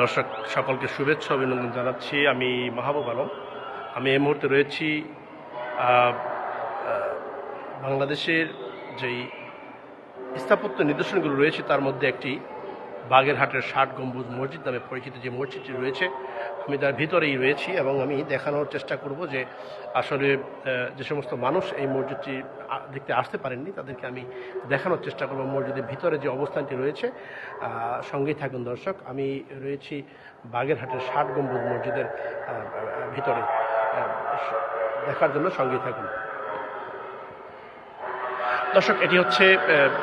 দর্শক, সকলকে শুভেচ্ছা, অভিনন্দন জানাচ্ছি। আমি মাহবুব আলম। আমি এই মুহূর্তে রয়েছি বাংলাদেশের যেই স্থাপত্য নিদর্শনগুলো রয়েছে, তার মধ্যে একটি বাগেরহাটের ষাট গম্বুজ মসজিদ নামে পরিচিত যে মসজিদটি রয়েছে আমি তার ভিতরেই রয়েছি এবং আমি দেখানোর চেষ্টা করব যে আসলে যে সমস্ত মানুষ এই মসজিদটি দেখতে আসতে পারেননি, তাদেরকে আমি দেখানোর চেষ্টা করব মসজিদের ভিতরে যে অবস্থানটি রয়েছে। সঙ্গেই থাকুন দর্শক, আমি রয়েছি বাগেরহাটের ষাট গম্বুজ মসজিদের ভিতরে। দেখার জন্য সঙ্গেই থাকুন। দর্শক, এটি হচ্ছে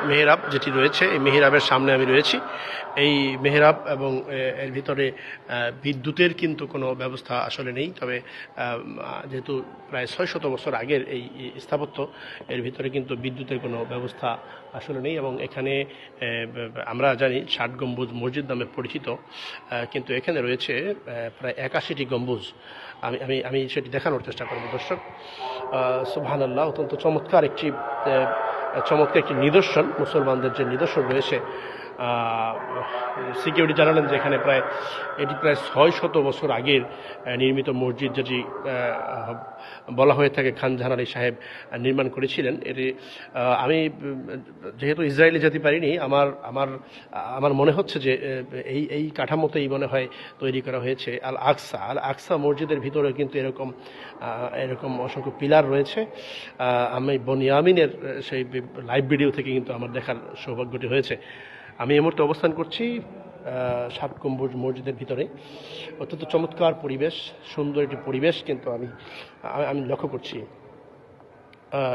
মেহরাব যেটি রয়েছে। এই মেহরাবের সামনে আমি রয়েছি। এই মেহরাব এবং এর ভিতরে বিদ্যুতের কিন্তু কোনো ব্যবস্থা আসলে নেই। তবে যেহেতু প্রায় ছয় শত বছর আগের এই স্থাপত্য, এর ভিতরে কিন্তু বিদ্যুতের কোনো ব্যবস্থা আসলে নেই এবং এখানে আমরা জানি ষাট গম্বুজ মসজিদ নামে পরিচিত কিন্তু এখানে রয়েছে প্রায় একাশিটি গম্বুজ। আমি আমি আমি সেটি দেখানোর চেষ্টা করব, দর্শক। সুবহান আল্লাহ অত্যন্ত চমৎকার একটি চমৎকার একটি নিদর্শন মুসলমানদের যে নিদর্শন রয়েছে সিকিউরিটি জানালেন যে এখানে প্রায়, এটি প্রায় ছয় শত বছর আগের নির্মিত মসজিদ যেটি বলা হয়ে থাকে খান জাহান আলী সাহেব নির্মাণ করেছিলেন। এটি আমি, যেহেতু ইসরায়েলে যেতে পারিনি, আমার আমার আমার মনে হচ্ছে যে এই এই কাঠামোতেই মনে হয় তৈরি করা হয়েছে আল আকসা আল আকসা মসজিদের ভিতরে কিন্তু এরকম এরকম অসংখ্য পিলার রয়েছে। আমি বনিয়ামিনের সেই লাইভ ভিডিও থেকে কিন্তু আমার দেখার সৌভাগ্যটি হয়েছে। আমি এই মুহূর্তে অবস্থান করছি সাত গম্বুজ মসজিদের ভিতরে। অত্যন্ত চমৎকার পরিবেশ, সুন্দর একটি পরিবেশ কিন্তু আমি, আমি- লক্ষ্য করছি।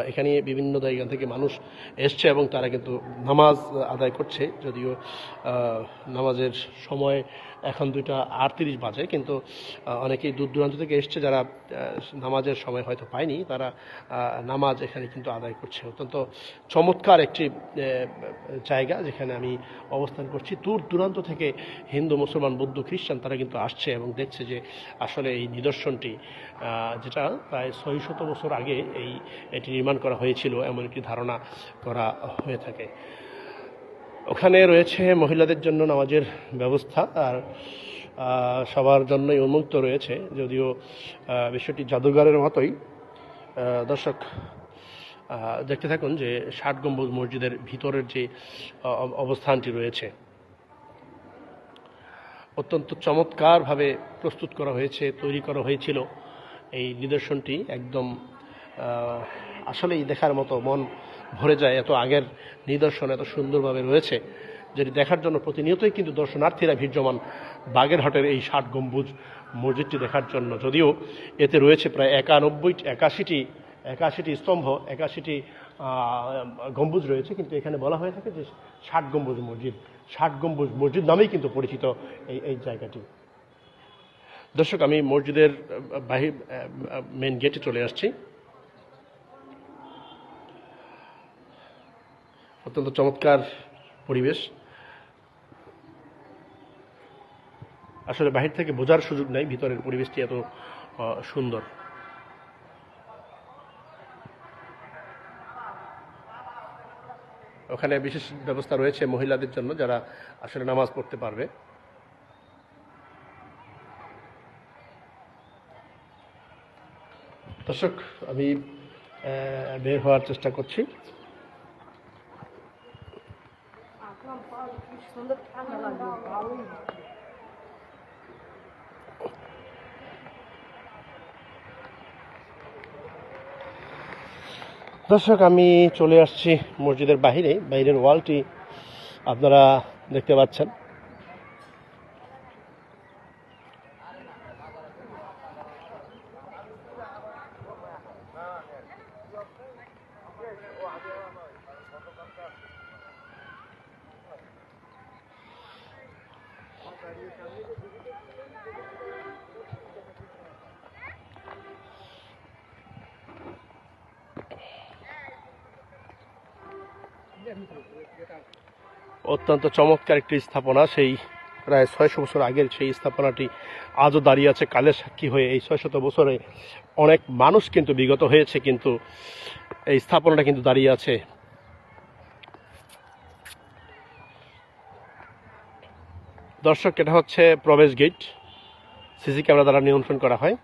এখানে বিভিন্ন জায়গা থেকে মানুষ এসছে এবং তারা কিন্তু নামাজ আদায় করছে, যদিও নামাজের সময় এখন দুইটা আটত্রিশ বাজে, কিন্তু অনেকেই দূর দূরান্ত থেকে এসছে যারা নামাজের সময় হয়তো পায়নি, তারা নামাজ এখানে কিন্তু আদায় করছে। অত্যন্ত চমৎকার একটি জায়গা যেখানে আমি অবস্থান করছি। দূর দূরান্ত থেকে হিন্দু, মুসলমান, বৌদ্ধ, খ্রিস্টান তারা কিন্তু আসছে এবং দেখছে যে আসলে এই নিদর্শনটি যেটা প্রায় ছয় শত বছর আগে এই, এটি নির্মাণ করা হয়েছিল, এমন একটি ধারণা করা হয়ে থাকে। ওখানে রয়েছে মহিলাদের জন্য নামাজের ব্যবস্থা আর সবার জন্যই উন্মুক্ত রয়েছে, যদিও বিষয়টি জাদুঘরের মতোই। দর্শক দেখতে থাকুন যে ষাট গম্বুজ মসজিদের ভিতরের যে অবস্থানটি রয়েছে। অত্যন্ত চমৎকারভাবে প্রস্তুত করা হয়েছে, তৈরি করা হয়েছিল। এই নিদর্শনটি একদম আসলেই দেখার মতো মন ভরে যায়, এত আগের নিদর্শন এত সুন্দরভাবে রয়েছে যেটি দেখার জন্য প্রতিনিয়তই কিন্তু দর্শনার্থীরা ভিড় জমান বাগেরহাটের এই ষাট গম্বুজ মসজিদটি দেখার জন্য। যদিও এতে রয়েছে প্রায় একানব্বই, একাশিটি একাশিটি স্তম্ভ, একাশিটি গম্বুজ রয়েছে, কিন্তু এখানে বলা হয়ে থাকে যে ষাট গম্বুজ মসজিদ, ষাট গম্বুজ মসজিদ নামেই কিন্তু পরিচিত এই এই জায়গাটি। দর্শক, আমি মসজিদের বাহির মেন গেটে চলে আসছি। অত্যন্ত চমৎকার পরিবেশ। আসলে বাহির থেকে বোঝার সুযোগ নাই, ভিতরের পরিবেশটি এত সুন্দর। ওখানে বিশেষ ব্যবস্থা রয়েছে মহিলাদের জন্য, যারা আসলে নামাজ পড়তে পারবে। দর্শক, আমি বের হওয়ার চেষ্টা করছি। সুন্দর ঠান্ডা লাগবে ভালোই দর্শক আমি চলে আসছি মসজিদের বাহিরে বাইরের ওয়ালটি আপনারা দেখতে পাচ্ছেন। অত্যন্ত চমৎকার একটি স্থাপনা। সেই প্রায় ছয়শো বছর আগের সেই স্থাপনাটি আজও দাঁড়িয়ে আছে কালের সাক্ষী হয়ে। এই ছয়শত বছরে অনেক মানুষ কিন্তু বিগত হয়েছে, কিন্তু এই স্থাপনাটা কিন্তু দাঁড়িয়ে আছে। দর্শক, এটা হচ্ছে প্রবেশ গেট। সিসি ক্যামেরা দ্বারা নিয়ন্ত্রণ করা হয়।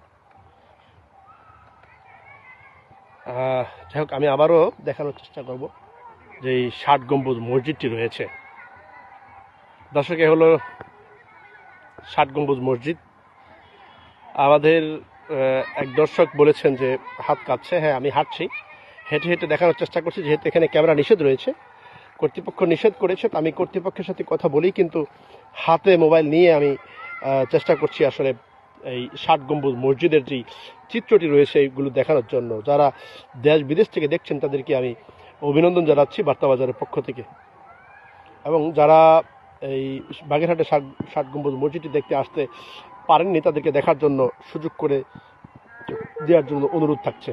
যাই হোক, আমি আবারও দেখানোর চেষ্টা করব যে এই ষাট গম্বুজ মসজিদটি রয়েছে। দর্শক হলো ষাট গম্বুজ মসজিদ। আমাদের এক দর্শক বলেছেন যে হাত কাঁপছে হ্যাঁ আমি হাঁটছি। হেঁটে হেঁটে দেখানোর চেষ্টা করছি, যেহেতু এখানে ক্যামেরা নিষেধ রয়েছে, কর্তৃপক্ষ নিষেধ করেছে, তো আমি কর্তৃপক্ষের সাথে কথা বলি, কিন্তু হাতে মোবাইল নিয়ে আমি চেষ্টা করছি আসলে এই ষাট গম্বুজ মসজিদের যে চিত্রটি রয়েছে, এইগুলো দেখানোর জন্য। যারা দেশ বিদেশ থেকে দেখছেন, তাদেরকে আমি অভিনন্দন জানাচ্ছি বার্তাবাজারের পক্ষ থেকে। এবং যারা এই বাগেরহাটে ষাট ষাট গম্বুজ মসজিদটি দেখতে আসতে পারেননি। তাদেরকে দেখার জন্য সুযোগ করে দেওয়ার জন্য অনুরোধ থাকছে।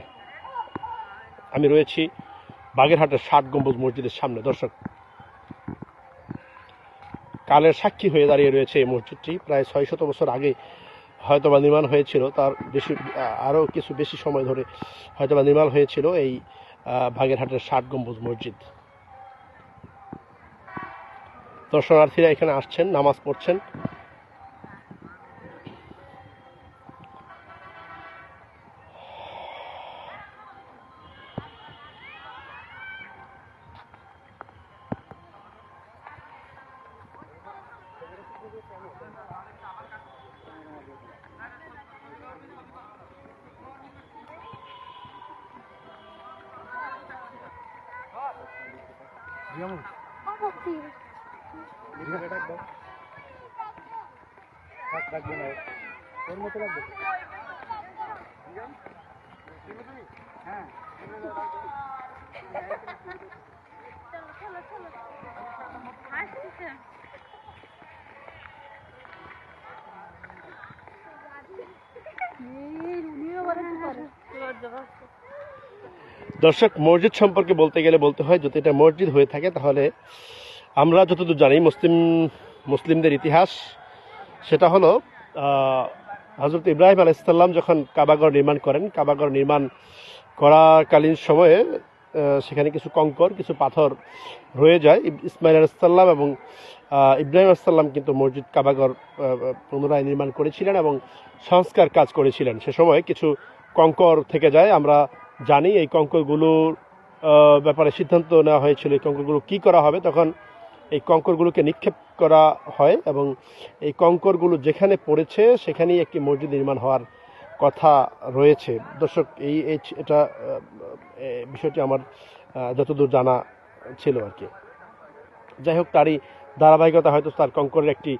আমি রয়েছি বাগেরহাটের ষাট গম্বুজ মসজিদের সামনে। দর্শক, কালের সাক্ষী হয়ে দাঁড়িয়ে রয়েছে এই মসজিদটি। প্রায় ছয় শত বছর আগে হয়তোবা নির্মাণ হয়েছিল। তার বেশি, আরও কিছু বেশি সময় ধরে হয়তোবা নির্মাণ হয়েছিল এই বাগেরহাটের ষাট গম্বুজ মসজিদ। দর্শনার্থীরা এখানে আসছেন নামাজ পড়ছেন। দর্শক মসজিদ সম্পর্কে বলতে গেলে বলতে হয় যদি এটা মসজিদ হয়ে থাকে তাহলে আমরা যতদূর জানি মুসলিম, মুসলিমদের ইতিহাস, সেটা হলো হজরত ইব্রাহিম আলাইসাল্লাম যখন কাবাগর নির্মাণ করেন কাবাগর নির্মাণ করাকালীন সময়ে সেখানে কিছু কঙ্কর, কিছু পাথর রয়ে যায়। ইসমাইল আলাইসাল্লাম এবং ইব্রাহিম আলাইসাল্লাম কিন্তু মসজিদ কাবাগর পুনরায় নির্মাণ করেছিলেন এবং সংস্কার কাজ করেছিলেন। সে সময় কিছু কঙ্কর থেকে যায়, আমরা জানি এই কঙ্করগুলোর ব্যাপারে সিদ্ধান্ত নেওয়া হয়েছিল, এই কঙ্করগুলো কী করা হবে, তখন এই কঙ্করগুলোকে নিক্ষেপ করা হয় এবং এই কঙ্করগুলো যেখানে পড়েছে, সেখানেই একটি মসজিদ নির্মাণ হওয়ার কথা রয়েছে। দর্শক, এই এটা বিষয়টি আমার যতদূর জানা ছিল আর কি। যাই হোক, তারই ধারাবাহিকতা হয়তো তার কঙ্করের একটি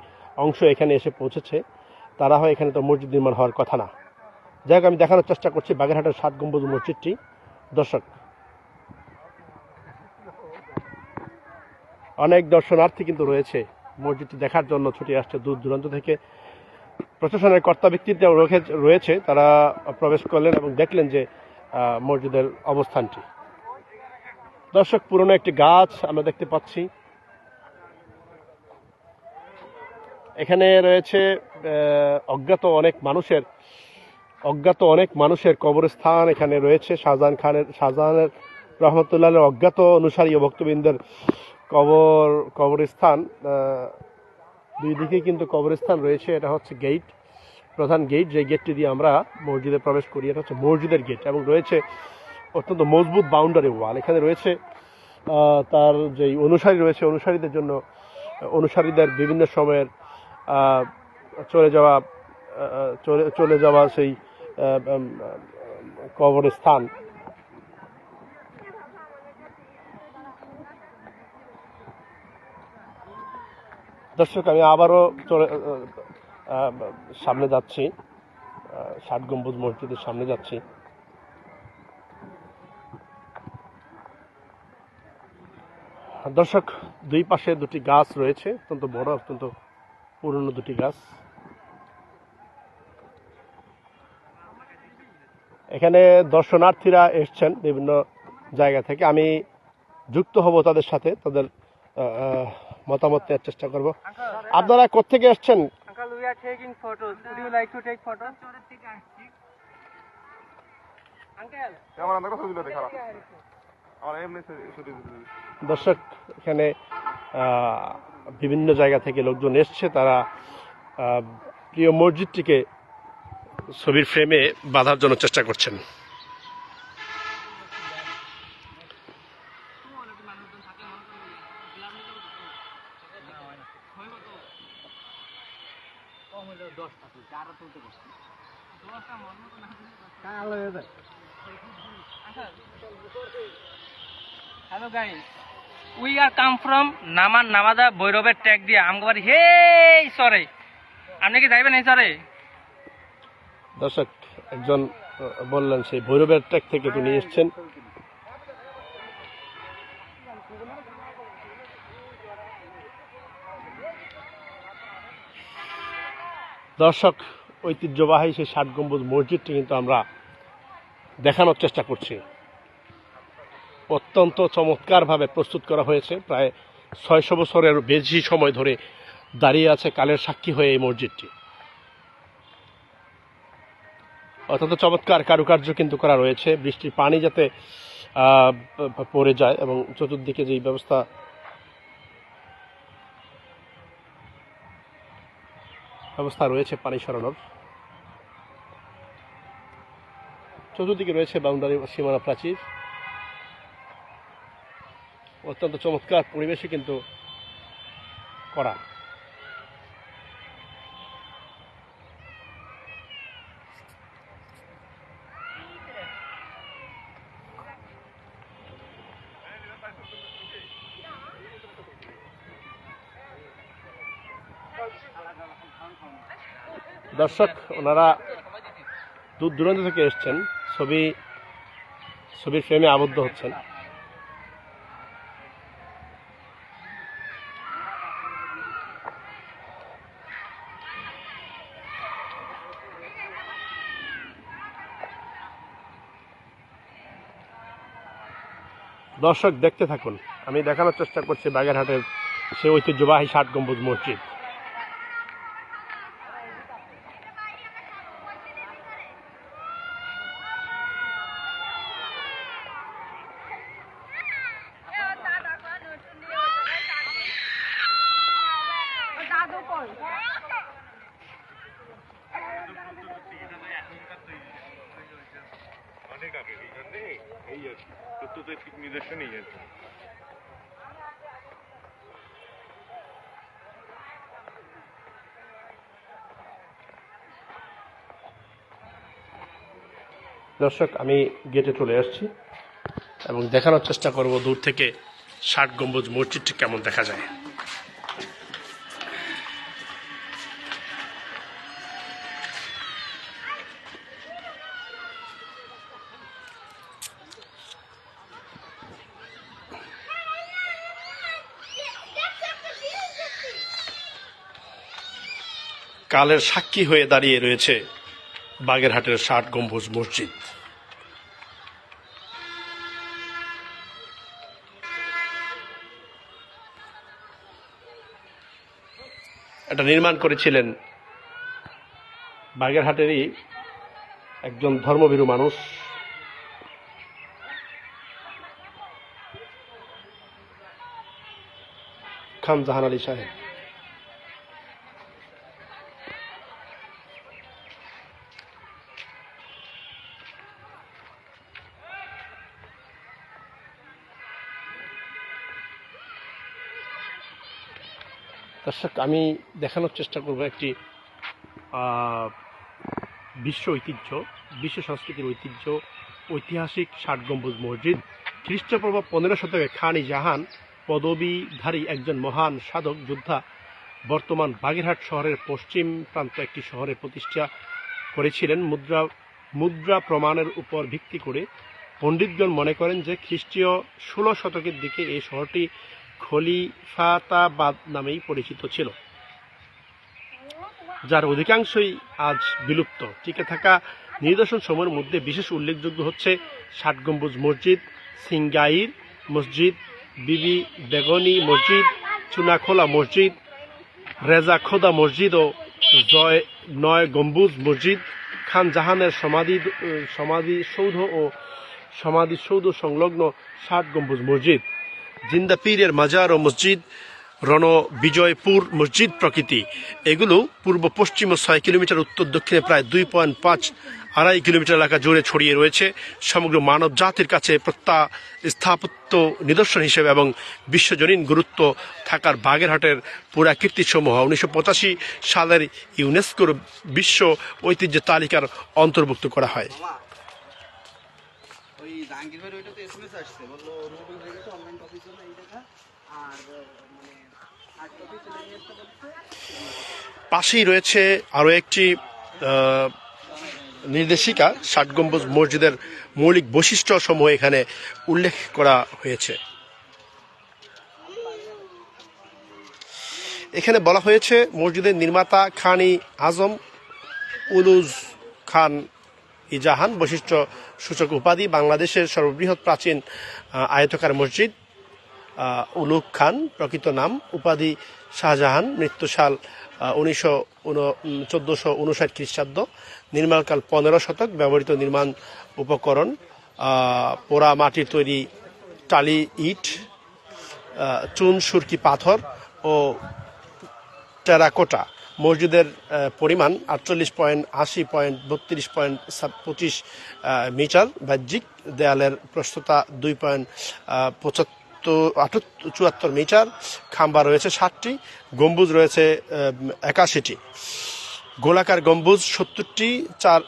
অংশ এখানে এসে পৌঁছেছে। তারা হয় এখানে তো মসজিদ নির্মাণ হওয়ার কথা না। যাই হোক, আমি দেখানোর চেষ্টা করছি বাগেরহাটের সাত গম্বুজ মসজিদটি। দর্শক অনেক দর্শনার্থী কিন্তু রয়েছে। মসজিদটি দেখার জন্য ছুটি আসছে দূর দূরান্ত থেকে। প্রশাসনের কর্তা ব্যক্তিরাও রয়েছে- তারা প্রবেশ করলেন এবং দেখলেন যে মসজিদের অবস্থানটি। দর্শক, পুরনো একটি গাছ আমরা দেখতে পাচ্ছি। এখানে রয়েছে অজ্ঞাত অনেক মানুষের, অজ্ঞাত অনেক মানুষের কবরস্থান এখানে রয়েছে। শাহজাহান খানের, শাহজাহানের রহমতুল্লাহ অজ্ঞাত অনুসারী ভক্তবৃন্দের কবর, কবরস্থান দুই দিকে কিন্তু কবরস্থান রয়েছে, এটা হচ্ছে গেট প্রধান গেট যে গেটটি দিয়ে আমরা মসজিদে প্রবেশ করি, এটা হচ্ছে মসজিদের গেট এবং রয়েছে অত্যন্ত মজবুত বাউন্ডারি ওয়াল এখানে রয়েছে তার যে অনুসারী রয়েছে, অনুসারীদের জন্য, অনুসারীদের বিভিন্ন সময়ের চলে যাওয়া চলে চলে যাওয়া সেই কবরস্থান। দর্শক, আমি আবারও চলে সামনে যাচ্ছি। ষাট গম্বুজ মসজিদের সামনে যাচ্ছি। দর্শক, দুই পাশে দুটি গাছ রয়েছে, অত্যন্ত বড়, অত্যন্ত পুরনো দুটি গাছ। এখানে দর্শনার্থীরা এসছেন বিভিন্ন জায়গা থেকে। আমি যুক্ত হব তাদের সাথে, তাদের মতামত নেওয়ার চেষ্টা করব। আপনারা কোথেকে এসছেন? দর্শক এখানে বিভিন্ন জায়গা থেকে লোকজন এসছে। তারা প্রিয় মসজিদটিকে ছবির ফ্রেমে বাঁধার জন্য চেষ্টা করছেন। Hello guys we are come from নামান নামাদা ভৈরবের ট্যাগ দিয়ে আমগো হে সরে আপনি কি যাইবেন এই সরে দর্শক একজন বললেন সেই ভৈরবের ট্র্যাক থেকে তিনি এসছেন। দর্শক, ঐতিহ্যবাহী সেই ষাট গম্বুজ মসজিদটি কিন্তু আমরা দেখানোর চেষ্টা করছি। অত্যন্ত চমৎকারভাবে প্রস্তুত করা হয়েছে। প্রায় ছয়শো বছরের বেশি সময় ধরে দাঁড়িয়ে আছে কালের সাক্ষী হয়ে এই মসজিদটি। অত্যন্ত চমৎকার কারুকার্য কিন্তু করা রয়েছে। বৃষ্টির পানি যাতে পড়ে যায় এবং চতুর্দিকে যে ব্যবস্থা ব্যবস্থা রয়েছে পানি সরানোর। চতুর্দিকে রয়েছে বাউন্ডারি সীমানা প্রাচীর। অত্যন্ত চমৎকার পরিবেশে কিন্তু করা। দর্শক, ওনারা দূর দূরান্ত থেকে এসছেন, ছবি, ছবির ফ্রেমে আবদ্ধ হচ্ছেন। দর্শক, দেখতে থাকুন। আমি দেখানোর চেষ্টা করছি বাগেরহাটের সে ঐতিহ্যবাহী ষাট গম্বুজ মসজিদ। আর কি তথ্য তো ঠিক নিদর্শনই আর কি দর্শক, আমি গেটে চলে আসছি এবং দেখানোর চেষ্টা করব দূর থেকে ষাট গম্বুজ মসজিদটি কেমন দেখা যায়। কালের সাক্ষী হয়ে দাঁড়িয়ে রয়েছে বাগেরহাটের ষাট গম্বুজ মসজিদ। এটা নির্মাণ করেছিলেন বাগেরহাটেরই একজন ধর্মভীরু মানুষ। খান জাহান আলী সাহেব। দর্শক, আমি দেখানোর চেষ্টা করব একটি বিশ্ব ঐতিহ্য, বিশ্ব সংস্কৃতির ঐতিহ্য, ঐতিহাসিক ষাট গম্বুজ মসজিদ, খ্রিস্টপূর্ব পনেরো শতকে খানি জাহান, পদবীধারী একজন মহান সাধক যোদ্ধা, বর্তমান বাগেরহাট শহরের পশ্চিম প্রান্ত একটি শহরে প্রতিষ্ঠা করেছিলেন। মুদ্রা মুদ্রা প্রমাণের উপর ভিত্তি করে পণ্ডিতগণ মনে করেন যে খ্রিস্টীয় ষোলো শতকের দিকে এই শহরটি খলিফাতাবাদ নামেই পরিচিত ছিল, যার অধিকাংশই আজ বিলুপ্ত। টিকে থাকা নিদর্শন সময়ের মধ্যে বিশেষ উল্লেখযোগ্য হচ্ছে ষাট গম্বুজ মসজিদ, সিঙ্গাইর মসজিদ, বিবি বেগনি মসজিদ, চুনাখোলা মসজিদ রেজা খোদা মসজিদ ও জয় নয় গম্বুজ মসজিদ, খান জাহানের সমাধি, সমাধিসৌধ ও সমাধিসৌধ সংলগ্ন ষাট গম্বুজ মসজিদ। জিন্দা পীরের মাজার ও মসজিদ, রণ বিজয়পুর মসজিদ প্রকৃতি। এগুলো পূর্ব পশ্চিম ও ছয় কিলোমিটার, উত্তর দক্ষিণে প্রায় দুই পয়েন্ট পাঁচ আড়াই কিলোমিটার এলাকা জুড়ে ছড়িয়ে রয়েছে। সমগ্র মানব জাতির কাছে প্রত্যা স্থাপত্য নিদর্শন হিসেবে এবং বিশ্বজনীন গুরুত্ব থাকার বাগেরহাটের পুরাকীর্তিসমূহ উনিশশো পঁচাশি সালের ইউনেস্কোর বিশ্ব ঐতিহ্য তালিকার অন্তর্ভুক্ত করা হয় ওই জাহাঙ্গীর ভাই ওইটাতে এসএমএস আসছে বলল অনুমোদন হয়ে গেছে অনলাইন কপির জন্য এই টাকা আর আহ, মানে হার্ড কপি চলে নিয়ে আসতে বলছে পাশেই রয়েছে আরও একটি নির্দেশিকা, ষাট গম্বুজ মসজিদের মৌলিক বৈশিষ্ট্য সমূহ এখানে উল্লেখ করা হয়েছে। এখানে বলা হয়েছে, মসজিদের নির্মাতা খানি আজম উলুজ খান ইজাহান বৈশিষ্ট্য সূচক উপাধি, বাংলাদেশের সর্ববৃহৎ প্রাচীন আয়তকার মসজিদ উলুক খান, প্রকৃত নাম, উপাধি শাহজাহান মৃত্যুসাল উনিশশো চোদ্দোশো খ্রিস্টাব্দ, নির্মাণকাল পনেরো শতক, ব্যবহৃত নির্মাণ উপকরণ পোড়া মাটির তৈরি টালি ইট চুন, সুরকি পাথর ও টেরাকোটা। মসজিদের পরিমাণ আটচল্লিশ পয়েন্ট আশি পয়েন্ট বত্রিশ পয়েন্ট পঁচিশ মিটার। বাহ্যিক দেয়ালের প্রস্ততা দুই পয়েন্ট পঁচাত্তর চুয়াত্তর মিটার, খাম্বা রয়েছে ষাটটি, গম্বুজ রয়েছে একাশিটি। গোলাকার গম্বুজ সত্তরটি, চার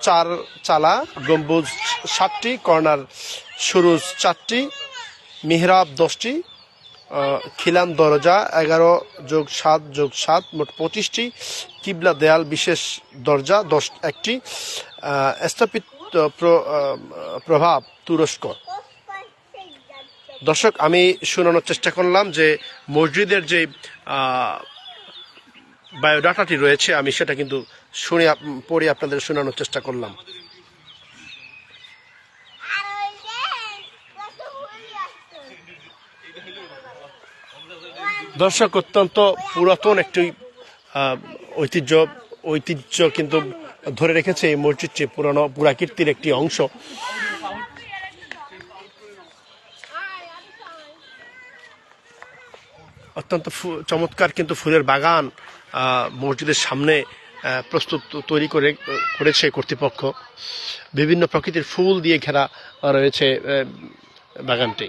চার চালা গম্বুজ ষাটটি, কর্নার সুরুজ চারটি, মিহরাব দশটি খিলান দরজা এগারো যোগ সাত যোগ সাত মোট পঁচিশটি, কিবলা দেয়াল বিশেষ দরজা দশ একটি স্থাপিত প্র- প্রভাব তুরস্ক। দর্শক, আমি শোনানোর চেষ্টা করলাম যে মসজিদের যে বায়োডাটাটি রয়েছে, আমি সেটা কিন্তু শুনে পড়ে আপনাদের শোনানোর চেষ্টা করলাম। দর্শক, অত্যন্ত পুরাতন একটি ঐতিহ্য ঐতিহ্য কিন্তু ধরে রেখেছে এই মসজিদটি, পুরানো পুরাকীর্তির একটি অংশ। অত্যন্ত চমৎকার কিন্তু ফুলের বাগান মসজিদের সামনে প্রস্তুত তৈরি করে, করেছে কর্তৃপক্ষ। বিভিন্ন প্রকৃতির ফুল দিয়ে ঘেরা রয়েছে বাগানটি।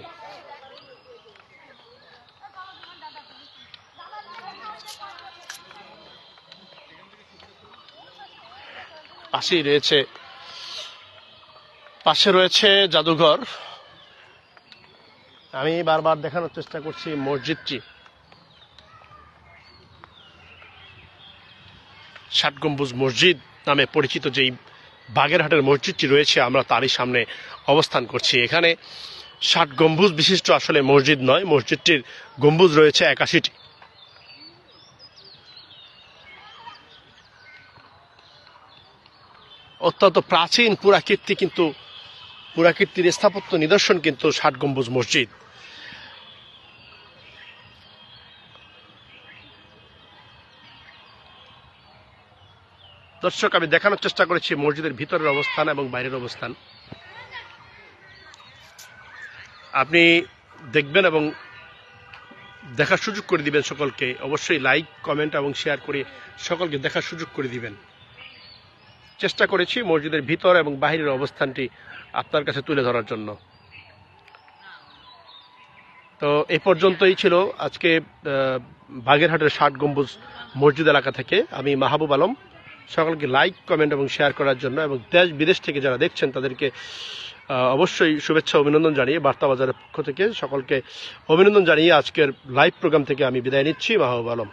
পাশেই রয়েছে, পাশে রয়েছে জাদুঘর। আমি বারবার দেখানোর চেষ্টা করছি মসজিদটি। ষাট গম্বুজ মসজিদ নামে পরিচিত যেই বাগেরহাটের মসজিদটি রয়েছে, আমরা তারই সামনে অবস্থান করছি। এখানে ষাট গম্বুজ বিশিষ্ট আসলে মসজিদ নয়, মসজিদটির গম্বুজ রয়েছে একাশিটি। অত্যন্ত প্রাচীন পুরাকীর্তি কিন্তু, পুরাকীর্তির স্থাপত্য নিদর্শন কিন্তু ষাট গম্বুজ মসজিদ। দর্শক, আমি দেখানোর চেষ্টা করেছি মসজিদের ভিতরের অবস্থান এবং বাইরের অবস্থান। আপনি দেখবেন এবং দেখার সুযোগ করে দিবেন সকলকে। অবশ্যই লাইক, কমেন্ট এবং শেয়ার করে সকলকে দেখার সুযোগ করে দিবেন। চেষ্টা করেছি মসজিদের ভিতর এবং বাহিরের অবস্থানটি আপনার কাছে তুলে ধরার জন্য। তো এ পর্যন্তই ছিল আজকে বাগেরহাটের ষাট গম্বুজ মসজিদ এলাকা থেকে। আমি মাহবুব আলম। সকলকে লাইক কমেন্ট এবং শেয়ার করার জন্য এবং দেশ, বিদেশ থেকে যারা দেখছেন তাদেরকে অবশ্যই শুভেচ্ছা, অভিনন্দন জানিয়ে বার্তা বাজারের পক্ষ থেকে সকলকে অভিনন্দন জানিয়ে আজকের লাইভ প্রোগ্রাম থেকে আমি বিদায় নিচ্ছি। মাহবুব আলম।